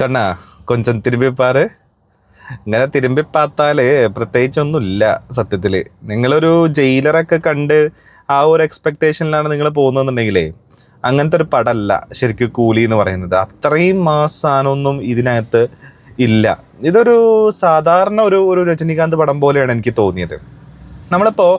കണ്ണ കൊഞ്ചം തിരുമ്പിപ്പാറ് ഇങ്ങനെ തിരുമ്പിപ്പാത്താൽ പ്രത്യേകിച്ചൊന്നുമില്ല സത്യത്തിൽ. നിങ്ങളൊരു ജയിലറൊക്കെ കണ്ട് ആ ഒരു എക്സ്പെക്ടേഷനിലാണ് നിങ്ങൾ പോകുന്നതെന്നുണ്ടെങ്കിലേ അങ്ങനത്തെ ഒരു പടമല്ല ശരിക്കും കൂലി എന്ന് പറയുന്നത്. അത്രയും മാസാനൊന്നും ഇതിനകത്ത് ഇല്ല. ഇതൊരു സാധാരണ ഒരു ഒരു രജനീകാന്ത് പടം പോലെയാണ് എനിക്ക് തോന്നിയത്. നമ്മളിപ്പോൾ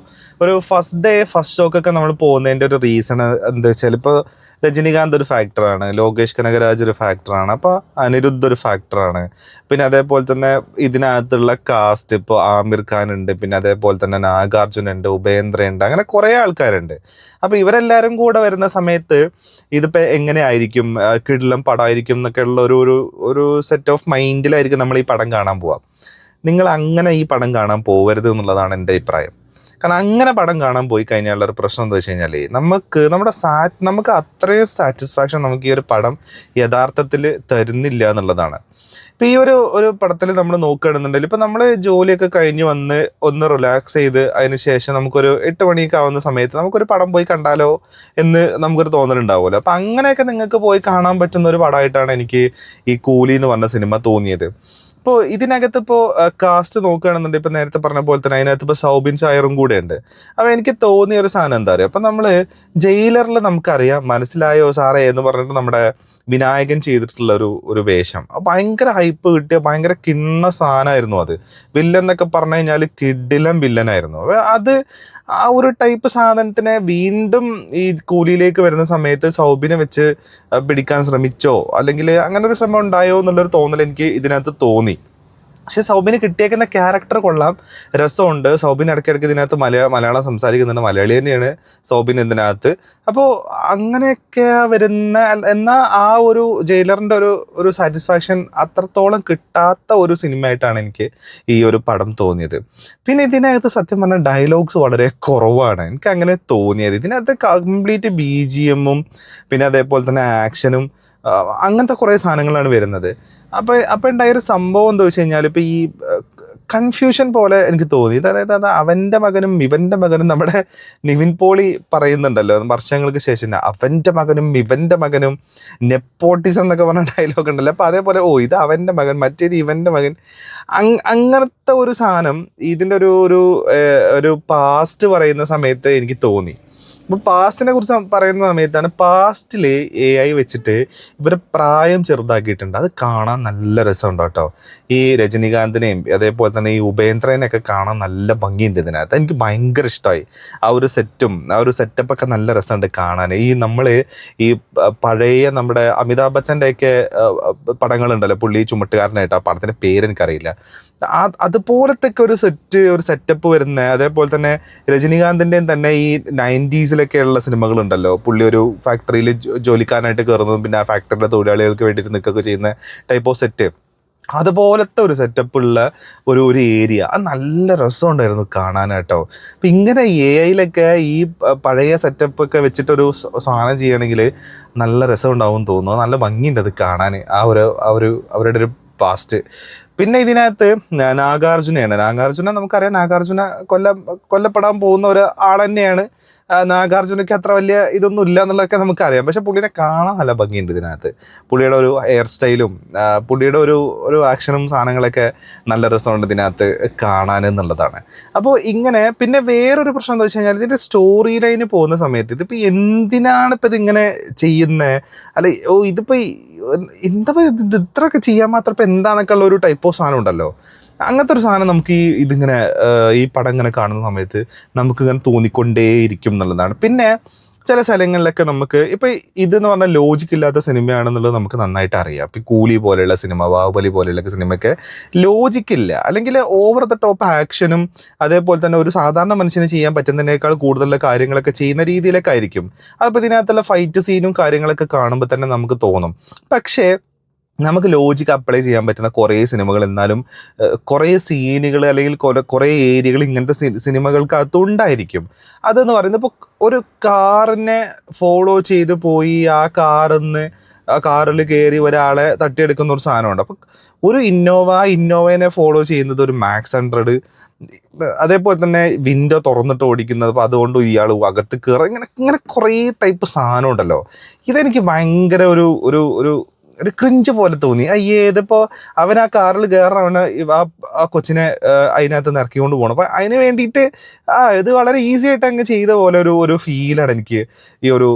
ഒരു ഫസ്റ്റ് ഡേ ഫസ്റ്റ് ഷോക്ക് ഒക്കെ നമ്മൾ പോകുന്നതിന്റെ ഒരു റീസൺ എന്താ വെച്ചാൽ ഇപ്പോൾ രജനീകാന്ത് ഒരു ഫാക്ടറാണ് ലോകേഷ് കനകരാജ് ഒരു ഫാക്ടറാണ് അപ്പോൾ അനിരുദ്ധ് ഒരു ഫാക്ടറാണ് പിന്നെ അതേപോലെ തന്നെ ഇതിനകത്തുള്ള കാസ്റ്റ് ഇപ്പോൾ ആമിർ ഖാൻ ഉണ്ട് പിന്നെ അതേപോലെ തന്നെ നാഗാർജുൻ ഉണ്ട് ഉപേന്ദ്ര ഉണ്ട് അങ്ങനെ കുറേ ആൾക്കാരുണ്ട്. അപ്പോൾ ഇവരെല്ലാരും കൂടെ വരുന്ന സമയത്ത് ഇതിപ്പോൾ എങ്ങനെയായിരിക്കും കിടിലം പടമായിരിക്കും എന്നൊക്കെ ഉള്ള ഒരു ഒരു സെറ്റ് ഓഫ് മൈൻഡിലായിരിക്കും നമ്മൾ ഈ പടം കാണാൻ പോവാം. നിങ്ങൾ അങ്ങനെ ഈ പടം കാണാൻ പോകരുത് എന്നുള്ളതാണ് എന്റെ അഭിപ്രായം. കാരണം അങ്ങനെ പടം കാണാൻ പോയി കഴിഞ്ഞാലുള്ള ഒരു പ്രശ്നം എന്താ വെച്ച് കഴിഞ്ഞാൽ നമുക്ക് നമ്മുടെ സാറ്റ് നമുക്ക് അത്രയും സാറ്റിസ്ഫാക്ഷൻ നമുക്ക് ഈ ഒരു പടം യഥാർത്ഥത്തിൽ തരുന്നില്ല എന്നുള്ളതാണ്. ഇപ്പം ഈ ഒരു ഒരു പടത്തിൽ നമ്മൾ നോക്കുകയാണെന്നുണ്ടെങ്കിൽ ഇപ്പം നമ്മൾ ജോലിയൊക്കെ കഴിഞ്ഞ് വന്ന് ഒന്ന് റിലാക്സ് ചെയ്ത് അതിന് ശേഷം നമുക്കൊരു എട്ട് മണിയൊക്കെ ആവുന്ന സമയത്ത് നമുക്കൊരു പടം പോയി കണ്ടാലോ എന്ന് നമുക്കൊരു തോന്നലുണ്ടാവുമല്ലോ. അപ്പം അങ്ങനെയൊക്കെ നിങ്ങൾക്ക് പോയി കാണാൻ പറ്റുന്ന ഒരു പടമായിട്ടാണ് എനിക്ക് ഈ കൂലി എന്ന് പറഞ്ഞ സിനിമ തോന്നിയത്. ഇപ്പോൾ ഇതിനകത്ത് ഇപ്പോ കാസ്റ്റ് നോക്കുകയാണെന്നുണ്ടെങ്കിൽ ഇപ്പൊ നേരത്തെ പറഞ്ഞ പോലെ തന്നെ അതിനകത്ത് ഇപ്പോൾ സൗബിൻ ഷായറും കൂടെ ഉണ്ട് അപ്പോൾ എനിക്ക് തോന്നിയ ഒരു സാധനം എന്താ പറയുക അപ്പൊ നമ്മൾ ജയിലറിൽ നമുക്കറിയാം മനസ്സിലായോ സാറേ എന്ന് പറഞ്ഞിട്ട് നമ്മുടെ വിനായകൻ ചെയ്തിട്ടുള്ള ഒരു ഒരു വേഷം. ഭയങ്കര ഹൈപ്പ് കിട്ടിയ ഭയങ്കര കിണ്ണ സാധനമായിരുന്നു അത്. വില്ലൻ എന്നൊക്കെ പറഞ്ഞു കഴിഞ്ഞാൽ കിഡിലം വില്ലനായിരുന്നു അപ്പൊ അത് ആ ഒരു ടൈപ്പ് സാധനത്തിനെ വീണ്ടും ഈ കൂലിയിലേക്ക് വരുന്ന സമയത്ത് സൗബിനെ വെച്ച് പിടിക്കാൻ ശ്രമിച്ചോ അല്ലെങ്കിൽ അങ്ങനെ ഒരു ശ്രമം ഉണ്ടായോ എന്നുള്ളൊരു തോന്നൽ എനിക്ക് ഇതിനകത്ത് തോന്നി. പക്ഷെ സൗബിന് കിട്ടിയേക്കുന്ന ക്യാരക്ടർ കൊള്ളാം. രസമുണ്ട്. സൗബിൻ ഇടയ്ക്കിടയ്ക്ക് ഇതിനകത്ത് മലയാള മലയാളം സംസാരിക്കുന്നുണ്ട്. മലയാളി തന്നെയാണ് സൗബിൻ ഇതിനകത്ത്. അപ്പോൾ അങ്ങനെയൊക്കെ വരുന്ന എന്നാൽ ആ ഒരു ജയിലറിന്റെ ഒരു ഒരു സാറ്റിസ്ഫാക്ഷൻ അത്രത്തോളം കിട്ടാത്ത ഒരു സിനിമയായിട്ടാണ് എനിക്ക് ഈ ഒരു പടം തോന്നിയത്. പിന്നെ ഇതിനകത്ത് സത്യം പറഞ്ഞാൽ ഡയലോഗ്സ് വളരെ കുറവാണ് എനിക്ക് അങ്ങനെ തോന്നിയത്. ഇതിനകത്ത് കംപ്ലീറ്റ് ബി ജി എമ്മും പിന്നെ അതേപോലെ തന്നെ ആക്ഷനും അങ്ങനത്തെ കുറേ സാധനങ്ങളാണ് വരുന്നത്. അപ്പോൾ അപ്പോൾ ഉണ്ടായ ഒരു സംഭവം എന്താ വെച്ച് കഴിഞ്ഞാൽ ഇപ്പോൾ ഈ കൺഫ്യൂഷൻ പോലെ എനിക്ക് തോന്നി. അതായത് അത് അവന്റെ മകനും ഇവന്റെ മകനും നമ്മുടെ നിവിൻ പോളി പറയുന്നുണ്ടല്ലോ വർഷങ്ങൾക്ക് ശേഷം. അവന്റെ മകനും ഇവന്റെ മകനും നെപ്പോട്ടിസം എന്നൊക്കെ പറഞ്ഞ ഡയലോഗ് ഉണ്ടല്ലോ. അപ്പോൾ അതേപോലെ ഓ ഇത് അവന്റെ മകൻ മറ്റേത് ഇവന്റെ മകൻ. അങ്ങനത്തെ ഒരു സാധനം ഇതിന്റെ ഒരു ഒരു പാസ്റ്റ് പറയുന്ന സമയത്ത് എനിക്ക് തോന്നി. അപ്പോൾ പാസ്റ്റിനെ കുറിച്ച് പറയുന്ന സമയത്താണ് പാസ്റ്റിൽ എ ഐ വെച്ചിട്ട് ഇവരെ പ്രായം ചെറുതാക്കിയിട്ടുണ്ട്. അത് കാണാൻ നല്ല രസമുണ്ട് കേട്ടോ. ഈ രജനീകാന്തിനെയും അതേപോലെ തന്നെ ഈ ഉപേന്ദ്രനെയൊക്കെ കാണാൻ നല്ല ഭംഗിയുണ്ട് ഇതിനകത്ത്. എനിക്ക് ഭയങ്കര ഇഷ്ടമായി. ആ ഒരു സെറ്റും ആ ഒരു സെറ്റപ്പൊക്കെ നല്ല രസമുണ്ട് കാണാൻ. ഈ നമ്മൾ ഈ പഴയ നമ്മുടെ അമിതാഭ് ബച്ചന്റെയൊക്കെ പടങ്ങളുണ്ടല്ലോ പുള്ളി ചുമട്ടുകാരനായിട്ട് ആ പടത്തിന്റെ പേര് എനിക്കറിയില്ല. ആ അതുപോലത്തെ ഒരു സെറ്റ് ഒരു സെറ്റപ്പ് വരുന്ന അതേപോലെ തന്നെ രജനീകാന്തിന്റെയും തന്നെ ഈ നയന്റീസിലൊക്കെ ഉള്ള സിനിമകളുണ്ടല്ലോ. പുള്ളി ഒരു ഫാക്ടറിയിൽ ജോലിക്കാരനായിട്ട് കയറുന്നതും പിന്നെ ആ ഫാക്ടറിയിലെ തൊഴിലാളികൾക്ക് വേണ്ടിയിട്ട് നിൽക്കുകയൊക്കെ ചെയ്യുന്ന ടൈപ്പ് ഓഫ് സെറ്റ് അതുപോലത്തെ ഒരു സെറ്റപ്പ് ഉള്ള ഒരു ഒരു ഏരിയ അത് നല്ല രസമുണ്ടായിരുന്നു കാണാനായിട്ടോ അപ്പം ഇങ്ങനെ എ ഐയിലൊക്കെ ഈ പഴയ സെറ്റപ്പ് ഒക്കെ വെച്ചിട്ടൊരു സാധനം ചെയ്യണമെങ്കിൽ നല്ല രസം ഉണ്ടാവും തോന്നുന്നു. നല്ല ഭംഗിയുണ്ട് അത് കാണാൻ ആ ഒരു ആ ഒരു അവരുടെ ഒരു പാസ്റ്റ് പിന്നെ ഇതിനകത്ത് നാഗാർജുനയാണ്. നാഗാർജുന നമുക്കറിയാം നാഗാർജുന കൊല്ല കൊല്ലപ്പെടാൻ പോകുന്ന ഒരു ആൾ തന്നെയാണ് നാഗാർജുനയ്ക്ക് അത്ര വലിയ ഇതൊന്നും ഇല്ല എന്നുള്ളതൊക്കെ നമുക്കറിയാം. പക്ഷെ പുള്ളിനെ കാണാൻ നല്ല ഭംഗിയുണ്ട് ഇതിനകത്ത്. പുള്ളിയുടെ ഒരു ഹെയർ സ്റ്റൈലും പുള്ളിയുടെ ഒരു ഒരു ആക്ഷനും സാധനങ്ങളൊക്കെ നല്ല രസമുണ്ട് ഇതിനകത്ത് കാണാൻ എന്നുള്ളതാണ്. അപ്പോൾ ഇങ്ങനെ പിന്നെ വേറൊരു പ്രശ്നം എന്താ വെച്ച് കഴിഞ്ഞാൽ ഇതിന്റെ സ്റ്റോറി ലൈന് പോകുന്ന സമയത്ത് ഇതിപ്പോൾ എന്തിനാണ് ഇപ്പം ഇതിങ്ങനെ ചെയ്യുന്നത് അല്ലെ ഓ ഇതിപ്പോൾ എന്താ ഇത് ഇത് ഇത്രയൊക്കെ ചെയ്യാൻ മാത്രം ഇപ്പം എന്താന്നൊക്കെ ഉള്ള ഒരു ടൈപ്പ് ഓഫ് സാധനം ഉണ്ടല്ലോ. അങ്ങനത്തെ ഒരു സാധനം നമുക്ക് ഈ ഇതിങ്ങനെ ഈ പടം ഇങ്ങനെ കാണുന്ന സമയത്ത് നമുക്ക് ഇങ്ങനെ തോന്നിക്കൊണ്ടേയിരിക്കും എന്നുള്ളതാണ്. പിന്നെ ചില സ്ഥലങ്ങളിലൊക്കെ നമുക്ക് ഇപ്പം ഇതെന്ന് പറഞ്ഞാൽ ലോജിക്ക് ഇല്ലാത്ത സിനിമയാണെന്നുള്ളത് നമുക്ക് നന്നായിട്ട് അറിയാം. ഇപ്പം കൂലി പോലെയുള്ള സിനിമ ബാഹുബലി പോലെയുള്ള സിനിമയൊക്കെ ലോജിക്കില്ല അല്ലെങ്കിൽ ഓവർ ദ ടോപ്പ് ആക്ഷനും അതേപോലെ തന്നെ ഒരു സാധാരണ മനുഷ്യന് ചെയ്യാൻ പറ്റുന്നതിനേക്കാൾ കൂടുതലുള്ള കാര്യങ്ങളൊക്കെ ചെയ്യുന്ന രീതിയിലൊക്കെ ആയിരിക്കും. അപ്പൊ ഇതിനകത്തുള്ള ഫൈറ്റ് സീനും കാര്യങ്ങളൊക്കെ കാണുമ്പോൾ തന്നെ നമുക്ക് തോന്നും. പക്ഷേ നമുക്ക് ലോജിക്ക് അപ്ലൈ ചെയ്യാൻ പറ്റുന്ന കുറേ സിനിമകൾ എന്നാലും കുറേ സീനുകൾ അല്ലെങ്കിൽ കുറെ ഏരിയകൾ ഇങ്ങനത്തെ സിനിമകൾക്കകത്ത് ഉണ്ടായിരിക്കും. അതെന്ന് പറയുന്നത് ഇപ്പോൾ ഒരു കാറിനെ ഫോളോ ചെയ്ത് പോയി ആ കാറിന്ന് ആ കാറിൽ കയറി ഒരാളെ തട്ടിയെടുക്കുന്ന ഒരു സാധനമുണ്ട്. അപ്പോൾ ഒരു ഇന്നോവ ആ ഇന്നോവേനെ ഫോളോ ചെയ്യുന്നത് ഒരു മാക്സ് ഹൺഡ്രഡ് അതേപോലെ തന്നെ വിൻഡോ തുറന്നിട്ട് ഓടിക്കുന്നത് അപ്പോൾ അതുകൊണ്ട് ഇയാൾ അകത്ത് കയറുക ഇങ്ങനെ ഇങ്ങനെ കുറേ ടൈപ്പ് സാധനം ഉണ്ടല്ലോ ഇതെനിക്ക് ഭയങ്കര ഒരു ഒരു ഒരു ഒരു ക്രിഞ്ച് പോലെ തോന്നി. അയ്യേ ഇതിപ്പോ അവൻ ആ കാറിൽ കയറാണ് ആ കൊച്ചിനെ അതിനകത്ത് നിന്ന് ഇറക്കിക്കൊണ്ട് പോകണം അപ്പൊ അതിന് വേണ്ടിയിട്ട് ആ ഇത് വളരെ ഈസി ആയിട്ട് അങ്ങ് ചെയ്ത പോലെ ഒരു ഒരു ഫീലാണ് എനിക്ക് ഈ ഒരു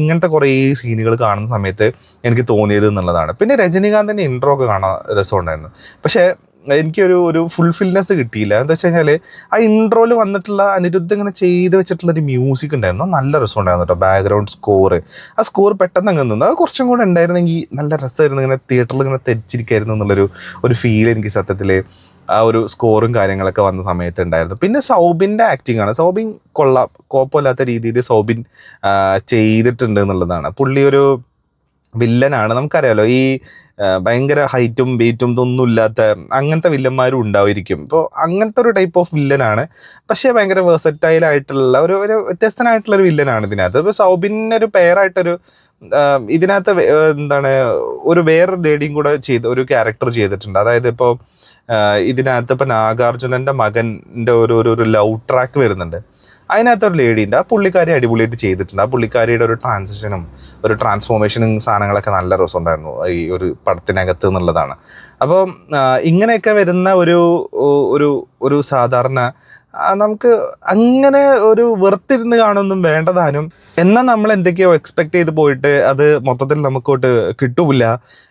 ഇങ്ങനത്തെ കുറേ സീനുകൾ കാണുന്ന സമയത്ത് എനിക്ക് തോന്നിയത് എന്നുള്ളതാണ്. പിന്നെ രജനീകാന്തിന്റെ ഇൻട്രോ ഒക്കെ കാണാൻ രസമുണ്ടായിരുന്നു. പക്ഷേ എനിക്കൊരു ഒരു ഫുൾഫിൽനെസ് കിട്ടിയില്ല. എന്താ വെച്ച് കഴിഞ്ഞാൽ ആ ഇൻട്രോയിൽ വന്നിട്ടുള്ള അനിരുദ്ധ ഇങ്ങനെ ചെയ്ത് വെച്ചിട്ടുള്ള ഒരു മ്യൂസിക് ഉണ്ടായിരുന്നു. നല്ല രസമുണ്ടായിരുന്നു കേട്ടോ ബാക്ക്ഗ്രൗണ്ട് സ്കോർ ആ സ്കോർ പെട്ടെന്ന് അങ്ങ് നിന്നു. അത് കുറച്ചും കൂടെ ഉണ്ടായിരുന്നെങ്കിൽ നല്ല രസമായിരുന്നു. ഇങ്ങനെ തിയേറ്ററിൽ ഇങ്ങനെ തെച്ചിരിക്കായിരുന്നു എന്നുള്ളൊരു ഒരു ഫീൽ എനിക്ക് സത്യത്തിൽ ആ ഒരു സ്കോറും കാര്യങ്ങളൊക്കെ വന്ന സമയത്ത് ഉണ്ടായിരുന്നു. പിന്നെ സൗബിന്റെ ആക്ടിങ് ആണ്. സൗബിൻ കൊള്ളാം കുഴപ്പമില്ലാത്ത രീതിയിൽ സൗബിൻ ചെയ്തിട്ടുണ്ട് എന്നുള്ളതാണ്. പുള്ളി ഒരു വില്ലനാണ് നമുക്കറിയാമല്ലോ ഈ ഭയങ്കര ഹൈറ്റും വെയിറ്റും ഇതൊന്നും ഇല്ലാത്ത അങ്ങനത്തെ വില്ലന്മാരും ഉണ്ടാവുമായിരിക്കും ഇപ്പോൾ അങ്ങനത്തെ ഒരു ടൈപ്പ് ഓഫ് വില്ലനാണ് പക്ഷേ ഭയങ്കര വേഴ്സറ്റൈൽ ആയിട്ടുള്ള ഒരു ഒരു വ്യത്യസ്തനായിട്ടുള്ള ഒരു വില്ലനാണ് ഇതിനകത്ത്. ഇപ്പോൾ സൗബിനൊരു പെയറായിട്ടൊരു ഇതിനകത്ത് എന്താണ് ഒരു വേറൊരു ലേഡിയും കൂടെ ചെയ്ത് ഒരു ക്യാരക്ടർ ചെയ്തിട്ടുണ്ട്. അതായത് ഇപ്പോൾ ഇതിനകത്ത് ഇപ്പം നാഗാർജുനന്റെ മകന്റെ ഒരു ഒരു ലവ് ട്രാക്ക് വരുന്നുണ്ട്. അതിനകത്ത് ഒരു ലേഡി ഉണ്ട്. ആ പുള്ളിക്കാരി അടിപൊളിയായിട്ട് ചെയ്തിട്ടുണ്ട്. ആ പുള്ളിക്കാരിയുടെ ഒരു ട്രാൻസിഷനും ഒരു ട്രാൻസ്ഫോർമേഷനും സാധനങ്ങളൊക്കെ നല്ല രസമുണ്ടായിരുന്നു. ഈ ഒരു പടത്തിനകത്ത് എന്നുള്ളതാണ്. അപ്പോൾ ഇങ്ങനെയൊക്കെ വരുന്ന ഒരു ഒരു ഒരു സാധാരണ നമുക്ക് അങ്ങനെ ഒരു വെറുത്തിരുന്ന് കാണൊന്നും വേണ്ടതാനും എന്നാൽ നമ്മൾ എന്തൊക്കെയോ എക്സ്പെക്ട് ചെയ്ത് പോയിട്ട് അത് മൊത്തത്തിൽ നമുക്കോട്ട് കിട്ടൂല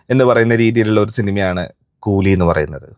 എന്ന് പറയുന്ന രീതിയിലുള്ള ഒരു സിനിമയാണ് കൂലി എന്ന് പറയുന്നത്.